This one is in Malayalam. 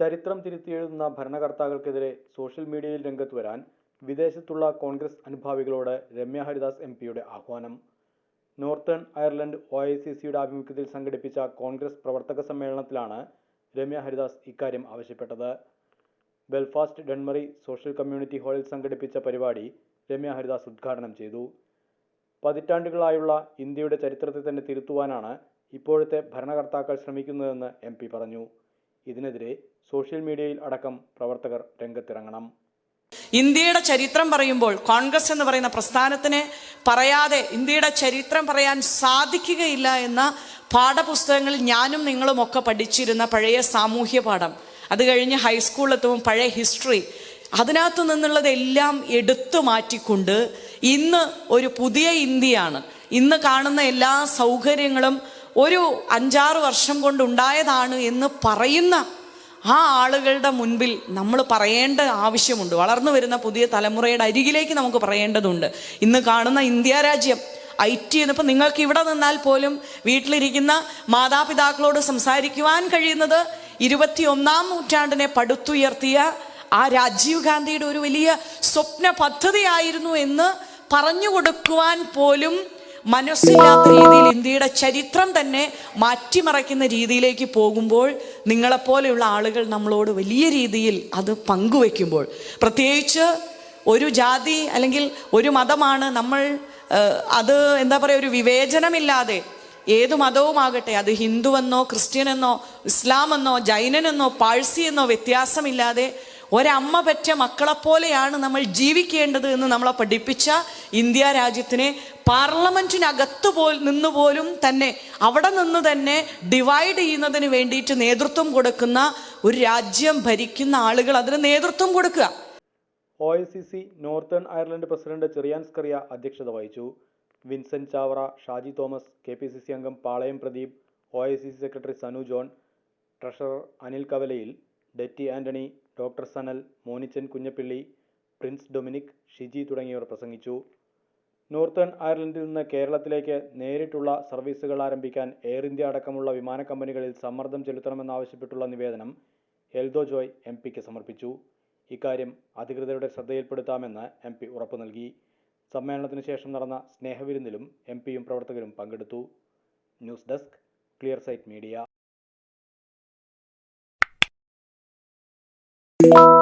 ചരിത്രം തിരുത്തിയെഴുതുന്ന ഭരണകർത്താക്കൾക്കെതിരെ സോഷ്യൽ മീഡിയയിൽ രംഗത്ത് വരാൻ വിദേശത്തുള്ള കോൺഗ്രസ് അനുഭാവികളോട് രമ്യ ഹരിദാസ് എം പിയുടെ ആഹ്വാനം. Northern Ireland O I C സിയുടെ ആഭിമുഖ്യത്തിൽ സംഘടിപ്പിച്ച കോൺഗ്രസ് പ്രവർത്തക സമ്മേളനത്തിലാണ് രമ്യ ഹരിദാസ് ഇക്കാര്യം ആവശ്യപ്പെട്ടത്. ബെൽഫാസ്റ്റ് ഡെൻമറി സോഷ്യൽ കമ്മ്യൂണിറ്റി ഹാളിൽ സംഘടിപ്പിച്ച പരിപാടി രമ്യ ഹരിദാസ് ഉദ്ഘാടനം ചെയ്തു. പതിറ്റാണ്ടുകളായുള്ള ഇന്ത്യയുടെ ചരിത്രത്തെ തന്നെ തിരുത്തുവാനാണ് ഇപ്പോഴത്തെ ഭരണകർത്താക്കൾ ശ്രമിക്കുന്നതെന്ന് എം പറഞ്ഞു. ഇതിനെതിരെ സോഷ്യൽ മീഡിയയിൽ അടക്കം പ്രവർത്തകർ രംഗത്തിറങ്ങണം. ഇന്ത്യയുടെ ചരിത്രം പറയുമ്പോൾ കോൺഗ്രസ് എന്ന് പറയുന്ന പ്രസ്ഥാനത്തിനെ പറയാതെ ഇന്ത്യയുടെ ചരിത്രം പറയാൻ സാധിക്കുകയില്ല എന്ന പാഠപുസ്തകങ്ങളിൽ ഞാനും നിങ്ങളും ഒക്കെ പഠിച്ചിരുന്ന പഴയ സാമൂഹ്യ പാഠം. അത് കഴിഞ്ഞ് ഹൈസ്കൂളിലെത്തുമ്പോൾ പഴയ ഹിസ്റ്ററി. അതിനകത്തു നിന്നുള്ളതെല്ലാം എടുത്തു മാറ്റിക്കൊണ്ട് ഇന്ന് ഒരു പുതിയ ഇന്ത്യയാണ്. ഇന്ന് കാണുന്ന എല്ലാ സൗകര്യങ്ങളും ഒരു അഞ്ചാറ് വർഷം കൊണ്ടുണ്ടായതാണ് എന്ന് പറയുന്ന ആ ആളുകളുടെ മുൻപിൽ നമ്മൾ പറയേണ്ട ആവശ്യമുണ്ട്. വളർന്നു വരുന്ന പുതിയ തലമുറയുടെ അരികിലേക്ക് നമുക്ക് പറയേണ്ടതുണ്ട്. ഇന്ന് കാണുന്ന ഇന്ത്യ രാജ്യം ഐ ടി എന്നിപ്പോൾ നിങ്ങൾക്ക് ഇവിടെ നിന്നാൽ പോലും വീട്ടിലിരിക്കുന്ന മാതാപിതാക്കളോട് സംസാരിക്കുവാൻ കഴിയുന്നത് ഇരുപത്തിയൊന്നാം നൂറ്റാണ്ടിനെ പടുത്തുയർത്തിയ ആ രാജീവ് ഗാന്ധിയുടെ ഒരു വലിയ സ്വപ്ന പദ്ധതിയായിരുന്നു എന്ന് പറഞ്ഞു കൊടുക്കുവാൻ പോലും മനസ്സില്ലാത്ത രീതിയിൽ ഇന്ത്യയുടെ ചരിത്രം തന്നെ മാറ്റിമറയ്ക്കുന്ന രീതിയിലേക്ക് പോകുമ്പോൾ നിങ്ങളെപ്പോലെയുള്ള ആളുകൾ നമ്മളോട് വലിയ രീതിയിൽ അത് പങ്കുവെക്കുമ്പോൾ പ്രത്യേകിച്ച് ഒരു ജാതി അല്ലെങ്കിൽ ഒരു മതമാണ് നമ്മൾ അത് എന്താ പറയുക ഒരു വിവേചനമില്ലാതെ ഏത് മതവുമാകട്ടെ അത് ഹിന്ദുവെന്നോ ക്രിസ്ത്യനെന്നോ ഇസ്ലാമെന്നോ ജൈനനെന്നോ പാഴ്സി എന്നോ വ്യത്യാസമില്ലാതെ ഒരമ്മ പറ്റ മക്കളെപ്പോലെയാണ് നമ്മൾ ജീവിക്കേണ്ടത് എന്ന് നമ്മളെ പഠിപ്പിച്ച ഇന്ത്യ രാജ്യത്തിനെ പാർലമെന്റിനകത്ത് പോ നിന്ന് പോലും തന്നെ അവിടെ നിന്ന് തന്നെ ഡിവൈഡ് ചെയ്യുന്നതിന് വേണ്ടിയിട്ട് നേതൃത്വം കൊടുക്കുന്ന ഒരു രാജ്യം ഭരിക്കുന്ന ആളുകൾ അതിന് നേതൃത്വം കൊടുക്കുക. O I C C northern Ireland president Cheriyan Skaria അധ്യക്ഷത വഹിച്ചു. Vincent Chavara Shaji Thomas K P C C അംഗം Palayam Pradeep O I C C secretary Sanu John treasurer Anil Kavalayil Detty Antony doctor Sanal Monichan Kunjappilly Prince Dominic Shiji തുടങ്ങിയവർ പ്രസംഗിച്ചു. നോർത്തേൺ അയർലൻഡിൽ നിന്ന് കേരളത്തിലേക്ക് നേരിട്ടുള്ള സർവീസുകൾ ആരംഭിക്കാൻ എയർ ഇന്ത്യ അടക്കമുള്ള വിമാന കമ്പനികളിൽ സമ്മർദ്ദം ചെലുത്തണമെന്നാവശ്യപ്പെട്ടുള്ള നിവേദനം എൽദോ ജോയ് എം പിക്ക് സമർപ്പിച്ചു. ഇക്കാര്യം അധികൃതരുടെ ശ്രദ്ധയിൽപ്പെടുത്താമെന്ന് എം പി ഉറപ്പു നൽകി. സമ്മേളനത്തിന് ശേഷം നടന്ന സ്നേഹവിരുന്നിലും എം പിയും പ്രവർത്തകരും പങ്കെടുത്തു. News desk clear sight media. Thank you.